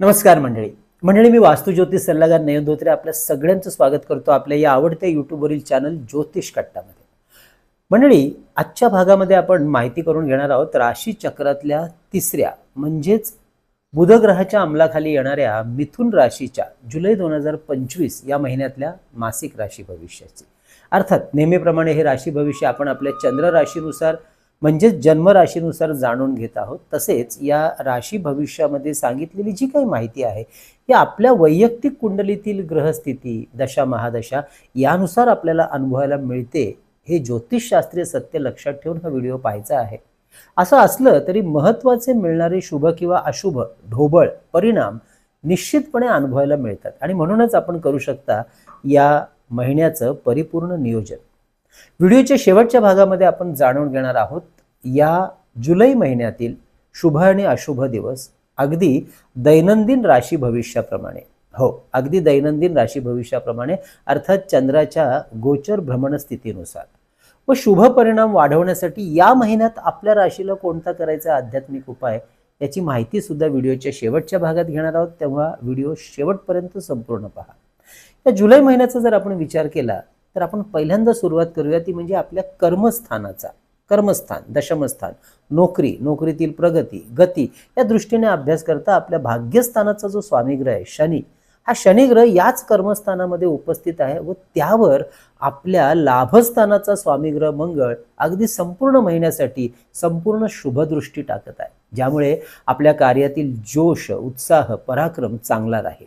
नमस्कार मंडळी. मंडळी मी वास्तू ज्योतिष सल्लागार नयन धोत्रे आपल्या सगळ्यांचं स्वागत करतो आपल्या या आवडत्या यूट्यूबवरील चॅनल ज्योतिष कट्टामध्ये. मंडळी आजच्या भागामध्ये आपण माहिती करून घेणार आहोत राशी चक्रातल्या तिसऱ्या म्हणजेच बुधग्रहाच्या अंमलाखाली येणाऱ्या मिथुन राशीच्या जुलै दोन हजार पंचवीस या महिन्यातल्या मासिक राशी भविष्याची. अर्थात नेहमीप्रमाणे हे राशी भविष्य आपण आपल्या चंद्र राशीनुसार म्हणजेच जन्मराशीनुसार जाणून घेत आहोत. तसेच या राशी भविष्यामध्ये सांगितलेली जी काही माहिती आहे ही आपल्या वैयक्तिक कुंडलीतील ग्रहस्थिती दशा महादशा यानुसार आपल्याला अनुभवायला मिळते हे ज्योतिषशास्त्रीय सत्य लक्षात ठेवून हा व्हिडिओ पाहायचा आहे. असं असलं तरी महत्त्वाचे मिळणारे शुभ किंवा अशुभ ढोबळ परिणाम निश्चितपणे अनुभवायला मिळतात. आणि म्हणूनच आपण करू शकता या महिन्याचं परिपूर्ण नियोजन. व्हिडिओच्या शेवटच्या भागामध्ये आपण जाणून घेणार आहोत या जुलै महिन्यातील शुभ आणि अशुभ दिवस अगदी दैनंदिन राशी भविष्याप्रमाणे. हो अगदी दैनंदिन राशी भविष्याप्रमाणे अर्थात चंद्राच्या गोचर भ्रमण स्थितीनुसार व शुभ परिणाम वाढवण्यासाठी या महिन्यात आपल्या राशीला कोणता करायचा आध्यात्मिक उपाय याची माहिती सुद्धा व्हिडिओच्या शेवटच्या भागात घेणार आहोत तेव्हा व्हिडिओ शेवटपर्यंत संपूर्ण पहा. या जुलै महिन्याचा जर आपण विचार केला तर आपण पहिल्यांदा सुरुवात करूया ती म्हणजे आपल्या कर्मस्थानाचा. कर्मस्थान दशमस्थान नोकरी नोकरीतील प्रगती गती या दृष्टीने अभ्यास करता आपल्या भाग्यस्थानाचा जो स्वामीग्रह आहे शनी हा शनिग्रह याच कर्मस्थानामध्ये उपस्थित आहे व त्यावर आपल्या लाभस्थानाचा स्वामीग्रह मंगळ अगदी संपूर्ण महिन्यासाठी संपूर्ण शुभदृष्टी टाकत आहे. ज्यामुळे आपल्या कार्यातील जोश उत्साह पराक्रम चांगला राहील.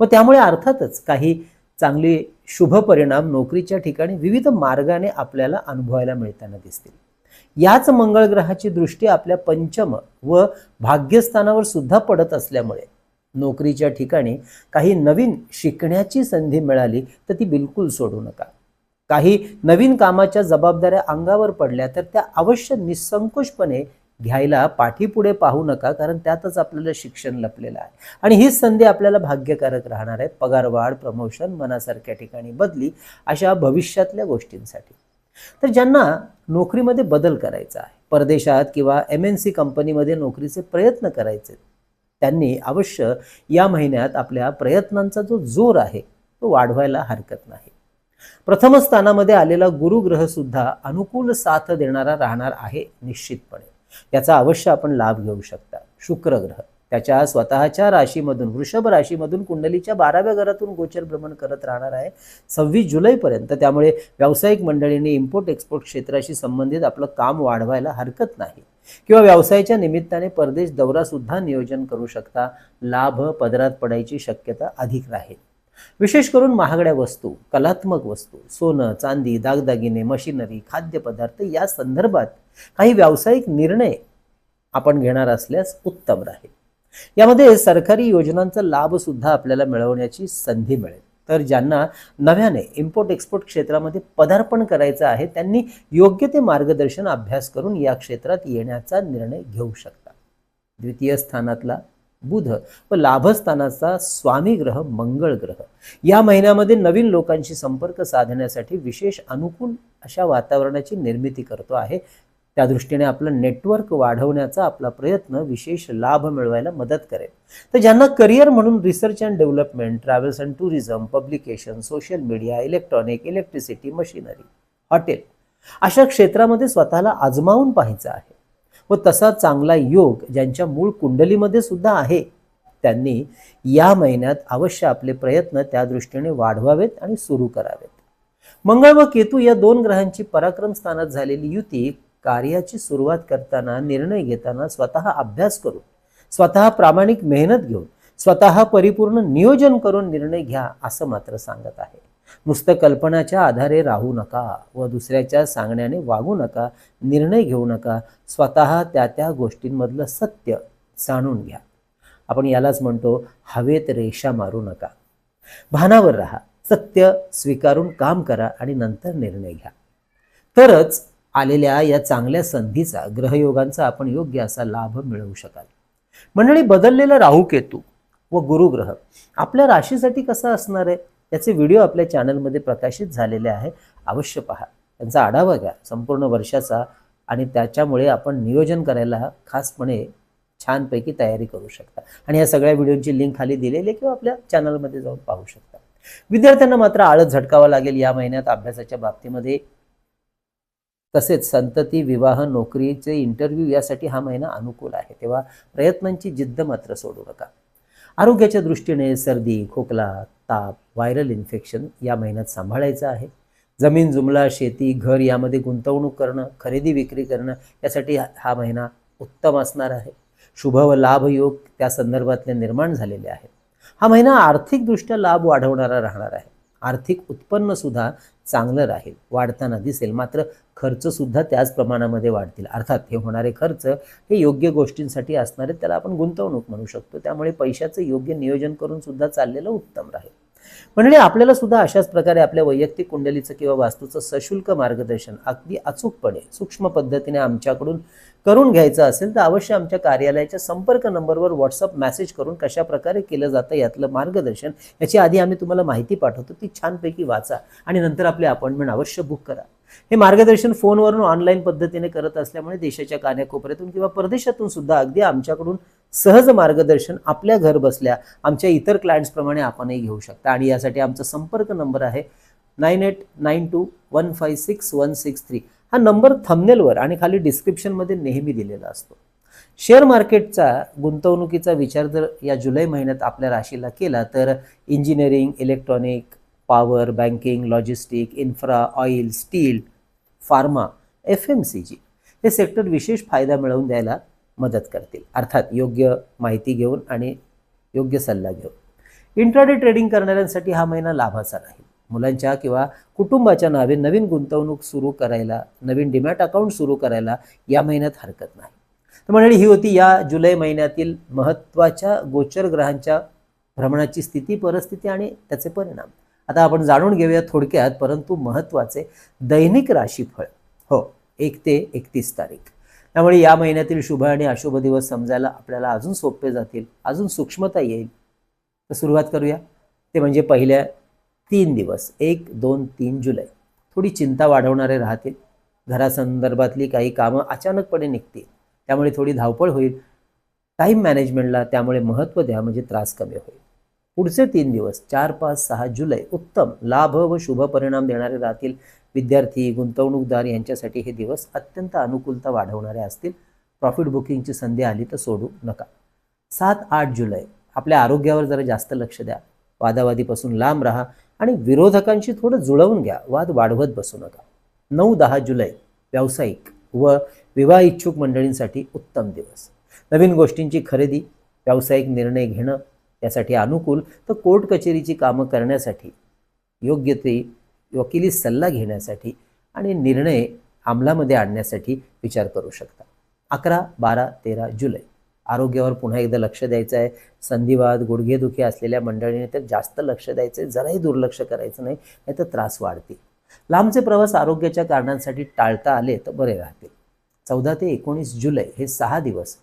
व त्यामुळे अर्थातच काही चांगली शुभ परिणाम नोकरीच्या ठिकाणी विविध मार्गाने आपल्याला अनुभवायला मिळताना दिसतील. याच मंगळ ग्रहाची दृष्टी आपल्या पंचम व भाग्यस्थानावर सुद्धा पडत असल्यामुळे नोकरीच्या ठिकाणी काही नवीन शिकण्याची संधी मिळाली तर ती बिलकुल सोडू नका. काही नवीन कामाच्या जबाबदाऱ्या अंगावर पडल्या तर त्या अवश्य निसंकोचपणे घ्यायला पाठीपुढे पाहू नका कारण त्यातच आपल्याला शिक्षण लपलेलं आहे. आणि हीच संधी आपल्याला भाग्यकारक राहणार आहे. पगारवाढ प्रमोशन मनासारख्या ठिकाणी बदली अशा भविष्यातल्या गोष्टींसाठी. तर ज्यांना नोकरीमध्ये बदल करायचा आहे परदेशात किंवा एम एन सी कंपनीमध्ये नोकरीचे प्रयत्न करायचे त्यांनी अवश्य या महिन्यात आपल्या प्रयत्नांचा जो जोर आहे तो वाढवायला हरकत नाही. प्रथम स्थानामध्ये आलेला गुरुग्रह सुद्धा अनुकूल साथ देणारा राहणार आहे निश्चितपणे. याचा अवश्य आपण लाभ घेऊ शकता. शुक्र ग्रह. त्याच्या स्वतःच्या राशीमधून वृषभ राशीमधून कुंडलीच्या बाराव्या घरातून गोचर भ्रमण करत राहणार आहे. सव्वीस जुलैपर्यंत त्यामुळे व्यावसायिक मंडळींनी इम्पोर्ट एक्सपोर्ट क्षेत्राशी संबंधित आपलं काम वाढवायला हरकत नाही. किंवा व्यवसायाच्या निमित्ताने परदेश दौरा सुद्धा नियोजन करू शकता. लाभ पदरात पडायची शक्यता अधिक राहील. विशेष करून महागड्या वस्तू कलात्मक वस्तू सोनं चांदी दागदागिने मशिनरी खाद्यपदार्थ या संदर्भात काही व्यावसायिक निर्णय आपण घेणार असल्यास उत्तम राहील. यामध्ये सरकारी योजनांचा लाभ सुद्धा आपल्याला मिळवण्याची संधी मिळेल. तर ज्यांना नव्याने इम्पोर्ट एक्सपोर्ट क्षेत्रामध्ये पदार्पण करायचं आहे त्यांनी योग्य ते मार्गदर्शन अभ्यास करून या क्षेत्रात येण्याचा निर्णय घेऊ शकता. द्वितीय स्थानातला बुध. व लाभस्थानाचा स्वामी ग्रह मंगळ ग्रह. या महिन्यामध्ये नवीन लोकांशी संपर्क साधण्यासाठी विशेष अनुकूल अशा वातावरणाची निर्मिती करतो आहे. त्या दृष्टीने आपलं नेटवर्क वाढवण्याचा आपला प्रयत्न विशेष लाभ मिळवायला मदत करेल. तर ज्यांना करिअर म्हणून research and development travels and tourism publication social media electronic electricity machinery hotel अशा क्षेत्रामध्ये स्वतःला आजमावून पाहायचं आहे. व तसा चांगला योग ज्यांच्या मूळ कुंडलीमध्ये सुद्धा आहे त्यांनी या महिन्यात अवश्य आपले प्रयत्न त्या दृष्टीने वाढवावेत आणि सुरू करावेत. मंगळ व केतू या दोन ग्रहांची पराक्रम स्थानात झालेली युती कार्याची सुरुवात करताना निर्णय घेताना स्वतः अभ्यास करून स्वतः प्रामाणिक मेहनत घेऊन स्वतः परिपूर्ण नियोजन करून निर्णय घ्या असं मात्र सांगत आहे. नुसतं कल्पनाच्या आधारे राहू नका व दुसऱ्याच्या सांगण्याने वागू नका निर्णय घेऊ नका स्वतः त्या त्या गोष्टींमधलं सत्य जाणून घ्या. आपण यालाच म्हणतो हवेत रेषा मारू नका. भानावर राहा सत्य स्वीकारून काम करा आणि नंतर निर्णय घ्या. तरच आलेल्या या चांगल्या संधीचा ग्रहयोगांचा आपण योग्य असा लाभ मिळवू शकाल. मंडळी बदललेला राहू केतू व गुरुग्रह आपल्या राशीसाठी कसा असणार आहे? याचे व्हिडिओ आपल्या चॅनलमध्ये प्रकाशित झालेले आहे. अवश्य पहा. त्यांचा आढावा घ्या. संपूर्ण वर्षाचा आणि त्याच्यामुळे आपण नियोजन करायला खासपणे छानपैकी तयारी करू शकता. आणि या सगळ्या व्हिडिओची लिंक खाली दिलेली आहे किंवा आपल्या चॅनलमध्ये जाऊन पाहू शकता. विद्यार्थ्यांना मात्र आळस झटकावा लागेल या महिन्यात अभ्यासाच्या बाबतीमध्ये. तसेच संतती विवाह नोकरीचे इंटरव्ह्यू यासाठी हा महिना अनुकूल आहे. तेव्हा प्रयत्नांची जिद्द मात्र सोडू नका. आरोग्याच्या दृष्टीने सर्दी खोकला ताप व्हायरल इन्फेक्शन या महिन्यात सांभाळायचं आहे. जमीन जुमला शेती घर यामध्ये गुंतवणूक करणं खरेदी विक्री करणं यासाठी हा- महिना उत्तम असणार आहे. शुभ व लाभयोग त्या संदर्भातले निर्माण झालेले आहेत. हा महिना आर्थिकदृष्ट्या लाभ वाढवणारा राहणार आहे. आर्थिक उत्पन्न सुद्धा चांगलं राहील वाढताना दिसेल. मात्र खर्च सुद्धा त्याच प्रमाणामध्ये वाढतील. अर्थात हे होणारे खर्च हे योग्य गोष्टींसाठी असणारे त्याला आपण गुंतवणूक म्हणू शकतो. त्यामुळे पैशाचं योग्य नियोजन करून सुद्धा चाललेलं उत्तम राहील. मंडळी आपल्याला सुद्धा अशाच प्रकारे आपल्या वैयक्तिक कुंडलीचं किंवा वास्तूचं सशुल्क मार्गदर्शन अगदी अचूकपणे सूक्ष्म पद्धतीने आमच्याकडून करून घ्यायचं असेल तर अवश्य आमच्या कार्यालयाच्या संपर्क नंबरवर व्हॉट्सअप मेसेज करून कशा प्रकारे केलं जातं यातलं मार्गदर्शन याची आधी आम्ही तुम्हाला माहिती पाठवतो ती छानपैकी वाचा आणि नंतर आपली अपॉइंटमेंट अवश्य बुक करा. हे मार्गदर्शन फोनवरून ऑनलाईन पद्धतीने करत असल्यामुळे देशाच्या कान्याकोपऱ्यातून किंवा परदेशातून सुद्धा अगदी आमच्याकडून सहज मार्गदर्शन आपल्या घर बसल्या आमच्या इतर क्लायंट्सप्रमाणे आपणही घेऊ शकता. आणि यासाठी आमचा संपर्क नंबर आहे nine eight nine two one five six one six three. हा नंबर थंबनेलवर आणि खाली डिस्क्रिप्शनमध्ये नेहमी दिलेला असतो. शेअर मार्केटचा गुंतवणुकीचा विचार जर या जुलै महिन्यात आपल्या राशीला केला तर engineering electronic power banking logistic infra oil steel pharma F M C G हे सेक्टर विशेष फायदा मिळवून द्यायला मदत करतील. अर्थात योग्य माहिती घेऊन आणि योग्य सल्ला घेऊन. इंट्राडे ट्रेडिंग करणाऱ्यांसाठी हा महिना लाभाचा राहील. मुलांच्या किंवा कुटुंबाच्या नावे नवीन गुंतवणूक सुरू करायला नवीन डिमॅट अकाउंट सुरू करायला या महिन्यात हरकत नाही. तर मंडळी ही होती या जुलै महिन्यातील महत्त्वाच्या गोचर ग्रहांच्या भ्रमणाची स्थिती परिस्थिती आणि त्याचे परिणाम. आता आपण जाणून घेऊया थोडक्यात परंतु महत्त्वाचे दैनिक राशीफळ. हो एक ते एकतीस तारीख. त्यामुळे या महिन्यातील शुभ आणि अशुभ दिवस समजायला आपल्याला अजून सोपे जातील अजून सूक्ष्मता येईल. तर सुरुवात करूया. ते म्हणजे पहिल्या तीन दिवस एक दोन तीन जुलै. थोडी चिंता वाढवणारे राहतील. घरासंदर्भातली काही कामं अचानकपणे निघतील. त्यामुळे थोडी धावपळ होईल. टाईम मॅनेजमेंटला त्यामुळे महत्त्व द्या म्हणजे त्रास कमी होईल. पुढचे तीन दिवस चार पाच सहा जुलै उत्तम लाभ व शुभ परिणाम देणारे राहतील. विद्यार्थी गुंतवणूकदार यांच्यासाठी हे दिवस अत्यंत अनुकूलता वाढवणारे असतील. प्रॉफिट बुकिंगची संधी आली तर सोडू नका. सात आठ जुलै आपल्या आरोग्यावर जरा जास्त लक्ष द्या. वादावादीपासून लांब राहा आणि विरोधकांशी थोडं जुळवून घ्या. वाद वाढवत बसू नका. नऊ दहा जुलै व्यावसायिक व विवाह इच्छुक मंडळींसाठी उत्तम दिवस. नवीन गोष्टींची खरेदी व्यावसायिक निर्णय घेणं यासाठी अनुकूल तर कोर्ट कचेरीची कामं करण्यासाठी योग्य ते वकिली सल्ला घेण्यासाठी आणि निर्णय अंमलामध्ये आणण्यासाठी विचार करू शकता. अकरा बारा तेरा जुलै. आरोग्यावर पुन्हा एकदा लक्ष द्यायचं आहे संधिवाद गुडघेदुखी असलेल्या मंडळीने तर जास्त लक्ष द्यायचं आहे जराही दुर्लक्ष करायचं नाही नाही तर त्रास वाढतील. लांबचे प्रवास आरोग्याच्या कारणांसाठी टाळता आले तर बरे राहतील. चौदा ते एकोणीस जुलै हे सहा दिवस.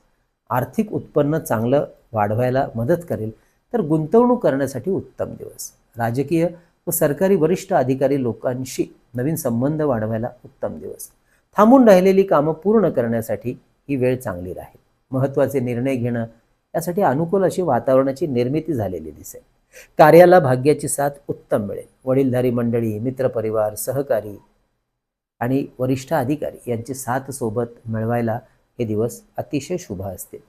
आर्थिक उत्पन्न चांगलं वाढवायला मदत करेल. तर गुंतवणूक करण्यासाठी उत्तम दिवस. राजकीय व सरकारी वरिष्ठ अधिकारी लोकांशी नवीन संबंध वाढवायला उत्तम दिवस. थांबून राहिलेली कामं पूर्ण करण्यासाठी ही वेळ चांगली राहील. महत्त्वाचे निर्णय घेणं यासाठी अनुकूल अशी वातावरणाची निर्मिती झालेली दिसेल. कार्याला भाग्याची साथ उत्तम मिळेल. वडीलधारी मंडळी मित्रपरिवार सहकारी आणि वरिष्ठ अधिकारी यांची साथ सोबत मिळवायला हे दिवस अतिशय शुभ असतील.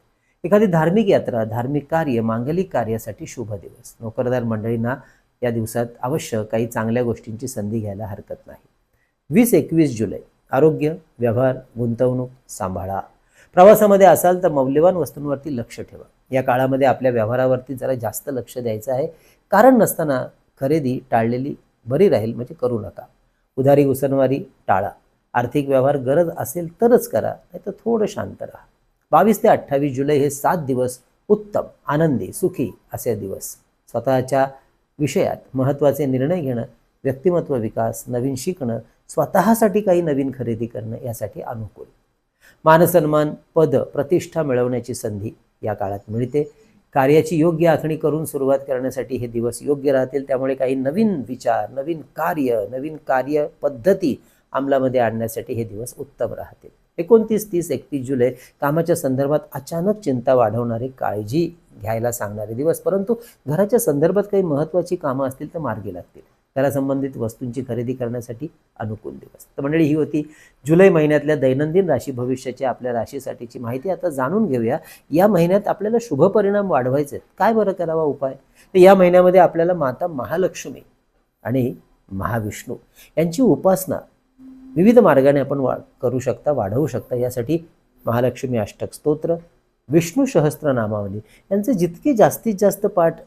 एखादी धार्मिक यात्रा धार्मिक कार्य मांगलिक कार्यासाठी शुभ दिवस. नोकरदार मंडळींना या दिवसात अवश्य काही चांगल्या गोष्टींची संधी घ्यायला हरकत नाही. वीस एकवीस जुलै. आरोग्य व्यवहार गुंतवणूक सांभाळा. प्रवासामध्ये असाल तर मौल्यवान वस्तूंवरती लक्ष ठेवा. या काळामध्ये आपल्या व्यवहारावरती जरा जास्त लक्ष द्यायचं आहे. कारण नसताना खरेदी टाळलेली बरी राहील म्हणजे करू नका. उधारी उसनवारी टाळा. आर्थिक व्यवहार गरज असेल तरच करा नाही तर थोडं शांत राहा. बावीस ते अठ्ठावीस जुलै हे सात दिवस उत्तम आनंदी सुखी असे दिवस. स्वतःच्या विषयात महत्त्वाचे निर्णय घेणं व्यक्तिमत्व विकास नवीन शिकणं स्वतःसाठी काही नवीन खरेदी करणं यासाठी अनुकूल. मानसन्मान पद प्रतिष्ठा मिळवण्याची संधी या काळात मिळते. कार्याची योग्य आखणी करून सुरुवात करण्यासाठी हे दिवस योग्य राहतील. त्यामुळे काही नवीन विचार नवीन कार्य नवीन कार्य पद्धती अंमलामध्ये आणण्यासाठी हे दिवस उत्तम राहतील. एकोणतीस तीस एकतीस जुलै कामाच्या संदर्भात अचानक चिंता वाढवणारी काळजी घ्यायला सांगणारे दिवस. परंतु घराच्या संदर्भात काही महत्त्वाची कामं असतील तर मार्गी लागतील. घरासंबंधित वस्तूंची खरेदी करण्यासाठी अनुकूल दिवस. तर मंडळी ही होती जुलै महिन्यातल्या दैनंदिन राशी भविष्याची आपल्या राशीसाठीची माहिती. आता जाणून घेऊया या महिन्यात आपल्याला शुभ परिणाम वाढवायचे आहेत काय बरं करावा उपाय? तर या महिन्यामध्ये आपल्याला माता महालक्ष्मी आणि महाविष्णू यांची उपासना विविध मार्गाने आपण वा करू शकता वाढवू शकता. यासाठी महालक्ष्मी अष्टक स्तोत्र विष्णू सहस्त्र नामावली यांचे जितके जास्तीत जास्त पाठ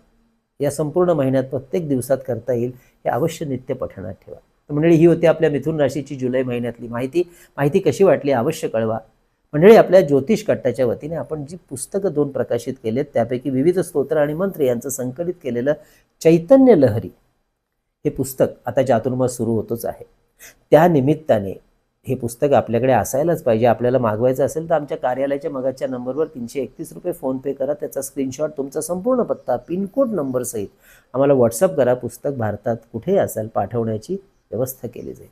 या संपूर्ण महिन्यात प्रत्येक दिवसात करता येईल हे अवश्य नित्य पठणात ठेवा. तर मंडळी ही होती आपल्या मिथुन राशीची जुलै महिन्यातली माहिती. माहिती कशी वाटली अवश्य कळवा. मंडळी आपल्या ज्योतिष कट्टाच्या वतीने आपण जी पुस्तकं दोन प्रकाशित केलेत त्यापैकी विविध स्तोत्र आणि मंत्र यांचं संकलित केलेलं चैतन्य लहरी हे पुस्तक आता चातुर्मास सुरू होतोच आहे. त्या निमित्ताने हे पुस्तक आपल्याकडे असायलाच पाहिजे. आपल्याला मागवायचं असेल तर आमच्या कार्यालयाच्या मगाच्या नंबरवर तीनशे एकतीस रुपये फोनपे करा. त्याचा स्क्रीनशॉट तुमचा संपूर्ण पत्ता पिनकोड नंबर सहित आम्हाला व्हॉट्सअप करा. पुस्तक भारतात कुठेही असेल पाठवण्याची व्यवस्था केली जाईल.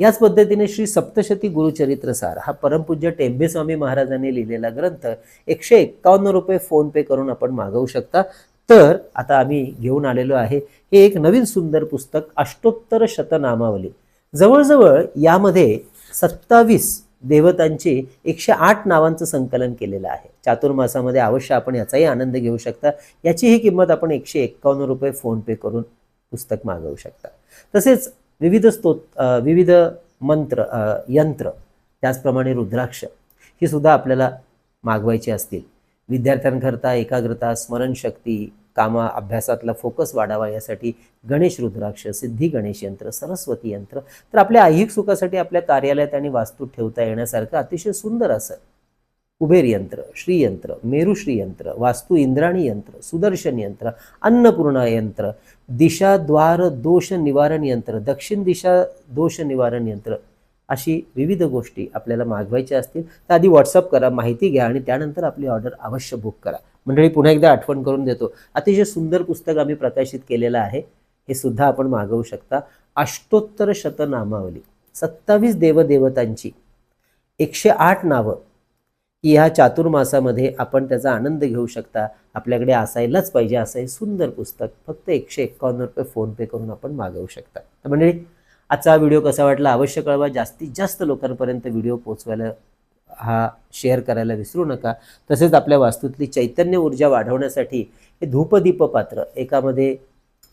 याच पद्धतीने श्री सप्तशती गुरुचरित्र सार हा परमपूज्य टेंबेस्वामी महाराजांनी लिहिलेला ग्रंथ एकशे एक्कावन्न रुपये फोनपे करून आपण मागवू शकता. तर आता आम्ही घेऊन आलेलो आहे. हे एक नवीन सुंदर पुस्तक अष्टोत्तर शतनामावली. जवळजवळ यामध्ये सत्तावीस देवतांची एकशे आठ नावांचं संकलन केलेलं आहे. चातुर्मासामध्ये अवश्य आपण याचाही आनंद घेऊ शकता. याचीही किंमत आपण एकशे एक्कावन्न रुपये फोनपे करून पुस्तक मागवू शकता. तसेच विविध स्तोत विविध मंत्र यंत्र त्याचप्रमाणे रुद्राक्ष ही सुद्धा आपल्याला मागवायची असतील. विद्यार्थ्यांकरता एकाग्रता स्मरणशक्ती कामा अभ्यासातला फोकस वाढावा यासाठी गणेश रुद्राक्ष सिद्धी गणेश यंत्र सरस्वती यंत्र तर आपल्या ऐहिक सुखासाठी आपल्या कार्यालयात आणि वास्तूत ठेवता येण्यासारखं अतिशय सुंदर असं कुबेर यंत्र श्रीयंत्र मेरुश्री यंत्र वास्तू इंद्राणी यंत्र सुदर्शन यंत्र अन्नपूर्णा यंत्र दिशा द्वार दोष निवारण यंत्र दक्षिण दिशा दोष निवारण यंत्र अशी विविध गोष्टी आपल्याला मागवायच्या असतील. तर आधी व्हॉट्सअप करा माहिती घ्या आणि त्यानंतर आपली ऑर्डर अवश्य बुक करा. मंडळी पुन्हा एकदा आठवण करून देतो. अतिशय सुंदर पुस्तक आम्ही प्रकाशित केलेलं आहे. हे सुद्धा आपण मागवू शकता. अष्टोत्तर शतनामावली. सत्तावीस देवदेवतांची. एकशे आठ नावं. की ह्या चातुर्मासामध्ये आपण त्याचा आनंद घेऊ शकता. आपल्याकडे असायलाच पाहिजे असं हे सुंदर पुस्तक. फक्त एकशे एक्कावन्न रुपये फोनपे करून आपण मागवू शकता. तर मंडळी आजचा व्हिडिओ कसा वाटला? अवश्य कळवा. जास्तीत जास्त लोकांपर्यंत व्हिडिओ पोचवायला हा शेअर करायला विसरू नका. तसेच आपल्या वास्तूतली चैतन्य ऊर्जा वाढवण्यासाठी हे धूपदीप पात्र एकामध्ये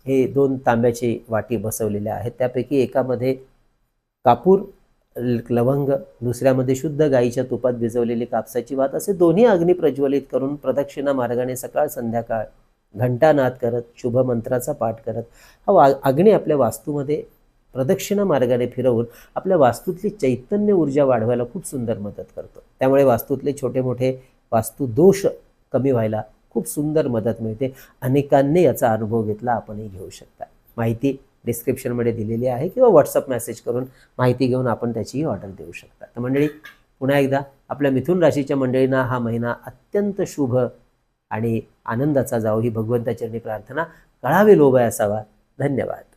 हे दोन तांब्याचे वाटी बसवलेले आहेत. त्यापैकी एकामध्ये कापूर लवंग दुसऱ्यामध्ये शुद्ध गाईच्या तुपात भिजवलेली कापसाची वात असे दोन्ही अग्नी प्रज्वलित करून प्रदक्षिणा मार्गाने सकाळ संध्याकाळ घंटानाद करत शुभ मंत्राचा पाठ करत हा वा अग्नी आपल्या वास्तूमध्ये प्रदक्षिणा मार्गाने फिरवून आपल्या वास्तूतली चैतन्य ऊर्जा वाढवायला खूप सुंदर मदत करतो. त्यामुळे वास्तूतले छोटे मोठे वास्तू दोष कमी व्हायला खूप सुंदर मदत मिळते. अनेकांनी याचा अनुभव घेतला आपणही घेऊ शकता. माहिती डिस्क्रिप्शनमध्ये दिलेली आहे किंवा व्हॉट्सअप मेसेज करून माहिती घेऊन आपण त्याचीही ऑर्डर देऊ शकता. तर मंडळी पुन्हा एकदा आपल्या मिथुन राशीच्या मंडळींना हा महिना अत्यंत शुभ आणि आनंदाचा जावो. ही भगवंताचरणी प्रार्थना कळावे लोभय असावा. धन्यवाद.